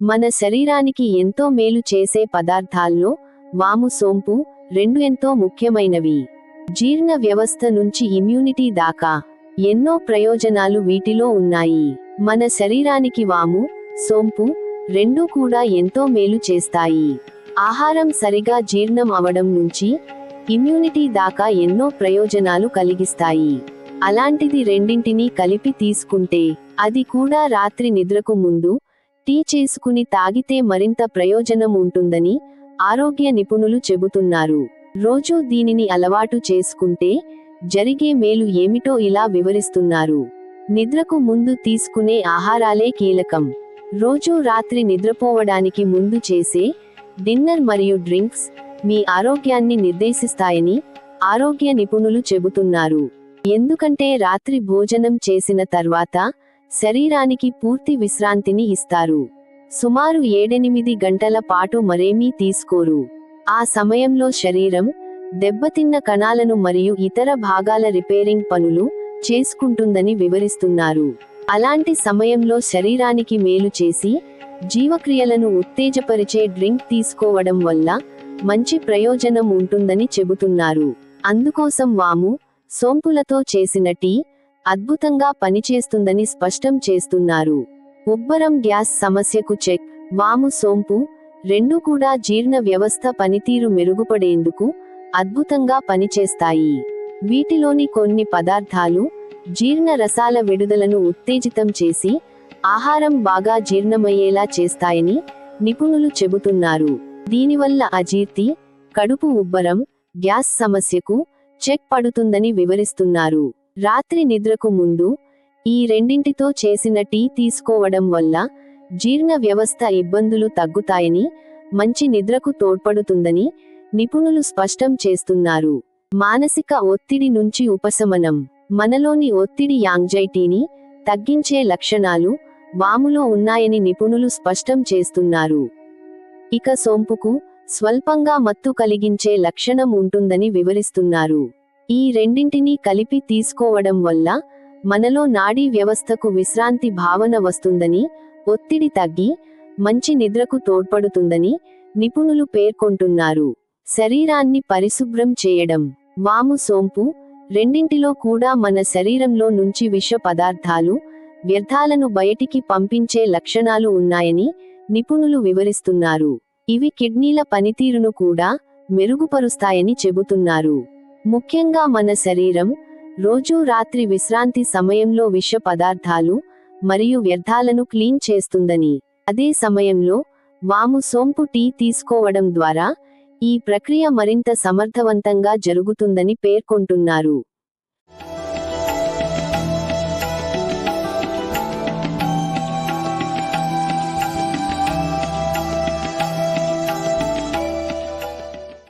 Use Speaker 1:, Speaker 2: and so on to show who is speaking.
Speaker 1: మన శరీరానికి ఎంతో మేలు చేసే పదార్థాల్లో వాము సోంపు రెండు ఎంతో ముఖ్యమైనవి. జీర్ణ వ్యవస్థ నుంచి ఇమ్యూనిటీ దాకా ఎన్నో ప్రయోజనాలు వీటిలో ఉన్నాయి. మన శరీరానికి వాము సోంపు రెండూ కూడా ఎంతో మేలు చేస్తాయి. ఆహారం సరిగా జీర్ణం అవడం నుంచి ఇమ్యూనిటీ దాకా ఎన్నో ప్రయోజనాలు కలిగిస్తాయి. అలాంటిది రెండింటినీ కలిపి తీసుకుంటే అది కూడా రాత్రి నిద్రకు ముందు టీ చేసుకుని తాగితే మరింత ప్రయోజనం ఉంటుందని ఆరోగ్య నిపుణులు చెబుతున్నారు. రోజూ దీనిని అలవాటు చేసుకుంటే జరిగే మేలు ఏమిటో ఇలా వివరిస్తున్నారు. నిద్రకు ముందు తీసుకునే ఆహారాలే కీలకం. రోజూ రాత్రి నిద్రపోవడానికి ముందు చేసే డిన్నర్ మరియు డ్రింక్స్ మీ ఆరోగ్యాన్ని నిర్దేశిస్తాయని ఆరోగ్య నిపుణులు చెబుతున్నారు. ఎందుకంటే రాత్రి భోజనం చేసిన తర్వాత శరీరానికి పూర్తి విశ్రాంతిని ఇస్తారు. సుమారు ఏడెనిమిది గంటల పాటు మరేమీ తీసుకోరు. ఆ సమయంలో శరీరం దెబ్బతిన్న కణాలను మరియు ఇతర భాగాల రిపేరింగ్ పనులు చేసుకుంటుందని వివరిస్తున్నారు. అలాంటి సమయంలో శరీరానికి మేలు చేసి జీవక్రియలను ఉత్తేజపరిచే డ్రింక్ తీసుకోవడం వల్ల మంచి ప్రయోజనం ఉంటుందని చెబుతున్నారు. అందుకోసం వాము సోంపులతో చేసిన టీ అద్భుతంగా పనిచేస్తుందని స్పష్టం చేస్తున్నారు. ఉబ్బరం గ్యాస్ సమస్యకు చెక్ వాము సోంపు రెండు కూడా జీర్ణ వ్యవస్థ పనితీరు మెరుగుపడేందుకు అద్భుతంగా పనిచేస్తాయి. వీటిలోని కొన్ని పదార్థాలు జీర్ణ రసాల విడుదలను ఉత్తేజితం చేసి ఆహారం బాగా జీర్ణమయ్యేలా చేస్తాయని నిపుణులు చెబుతున్నారు. దీనివల్ల అజీర్తి కడుపు ఉబ్బరం గ్యాస్ సమస్యకు చెక్ పడుతుందని వివరిస్తున్నారు. రాత్రి నిద్రకు ముందు ఈ రెండింటితో చేసిన టీ తీసుకోవడం వల్ల జీర్ణ వ్యవస్థ ఇబ్బందులు తగ్గుతాయని మంచి నిద్రకు తోడ్పడుతుందని నిపుణులు స్పష్టం చేస్తున్నారు. మానసిక ఒత్తిడి నుంచి ఉపశమనం. మనలోని ఒత్తిడి యాంగ్జైటీని తగ్గించే లక్షణాలు వాములో ఉన్నాయని నిపుణులు స్పష్టం చేస్తున్నారు. ఇక సోంపుకు స్వల్పంగా మత్తు కలిగించే లక్షణం ఉంటుందని వివరిస్తున్నారు. ఈ రెండింటినీ కలిపి తీసుకోవడం వల్ల మనలో నాడీ వ్యవస్థకు విశ్రాంతి భావన వస్తుందని ఒత్తిడి తగ్గి మంచి నిద్రకు తోడ్పడుతుందని నిపుణులు పేర్కొంటున్నారు. శరీరాన్ని పరిశుభ్రం చేయడం వాము సోంపు రెండింటిలో కూడా మన శరీరంలో నుంచి విష పదార్థాలు వ్యర్థాలను బయటికి పంపించే లక్షణాలు ఉన్నాయని నిపుణులు వివరిస్తున్నారు. ఇవి కిడ్నీల పనితీరును కూడా మెరుగుపరుస్తాయని చెబుతున్నారు. ముఖ్యంగా మన శరీరం రోజూ రాత్రి విశ్రాంతి సమయంలో విష పదార్థాలు మరియు వ్యర్థాలను క్లీన్ చేస్తుందని. అదే సమయంలో వాము సోంపు టీ తీసుకోవడం ద్వారా ఈ ప్రక్రియ మరింత సమర్థవంతంగా జరుగుతుందని పేర్కొంటున్నారు.